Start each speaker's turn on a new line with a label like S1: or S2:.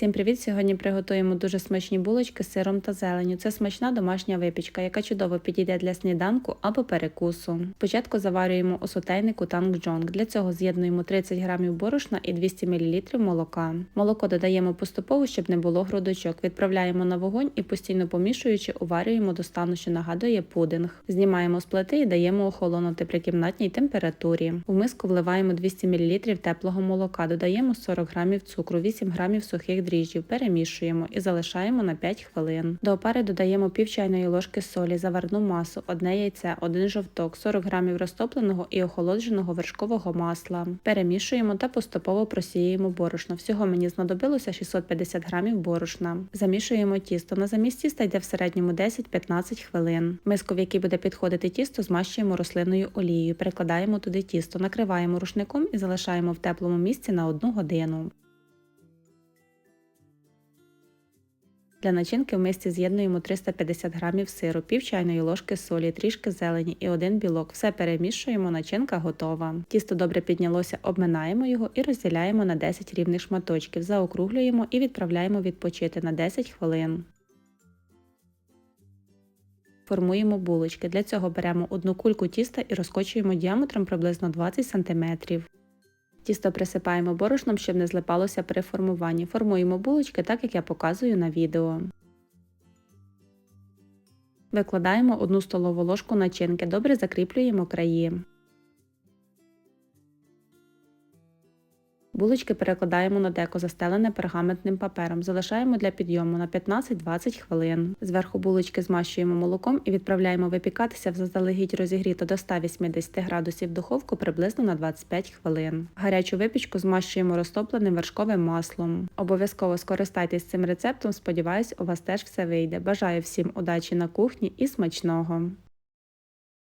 S1: Всім привіт! Сьогодні приготуємо дуже смачні булочки з сиром та зеленню. Це смачна домашня випічка, яка чудово підійде для сніданку або перекусу. Спочатку заварюємо у сотейнику танг-джонг. Для цього з'єднуємо 30 г борошна і 200 мл молока. Молоко додаємо поступово, щоб не було грудочок. Відправляємо на вогонь і постійно помішуючи, уварюємо до стану, що нагадує пудинг. Знімаємо з плити і даємо охолонути при кімнатній температурі. У миску вливаємо 200 мл теплого молока, додаємо 40 г цукру, 8 г сухих дріжджів, перемішуємо і залишаємо на 5 хвилин. До опари додаємо пів чайної ложки солі, заварну масу, одне яйце, один жовток, 40 г розтопленого і охолодженого вершкового масла. Перемішуємо та поступово просіюємо борошно. Всього мені знадобилося 650 г борошна. Замішуємо тісто. На замість тіста йде в середньому 10-15 хвилин. Миску, в якій буде підходити тісто, змащуємо рослинною олією, перекладаємо туди тісто, накриваємо рушником і залишаємо в теплому місці на 1 годину. Для начинки в мисці з'єднуємо 350 г сиру, пів чайної ложки солі, трішки зелені і один білок. Все перемішуємо, начинка готова. Тісто добре піднялося, обминаємо його і розділяємо на 10 рівних шматочків, заокруглюємо і відправляємо відпочити на 10 хвилин. Формуємо булочки. Для цього беремо одну кульку тіста і розкочуємо діаметром приблизно 20 см. Тісто присипаємо борошном, щоб не злипалося при формуванні. Формуємо булочки так, як я показую на відео. Викладаємо 1 столову ложку начинки, добре закріплюємо краї. Булочки перекладаємо на деко, застелене пергаментним папером. Залишаємо для підйому на 15-20 хвилин. Зверху булочки змащуємо молоком і відправляємо випікатися в заздалегідь розігріто до 180 градусів духовку приблизно на 25 хвилин. Гарячу випічку змащуємо розтопленим вершковим маслом. Обов'язково скористайтесь цим рецептом, сподіваюсь, у вас теж все вийде. Бажаю всім удачі на кухні і смачного!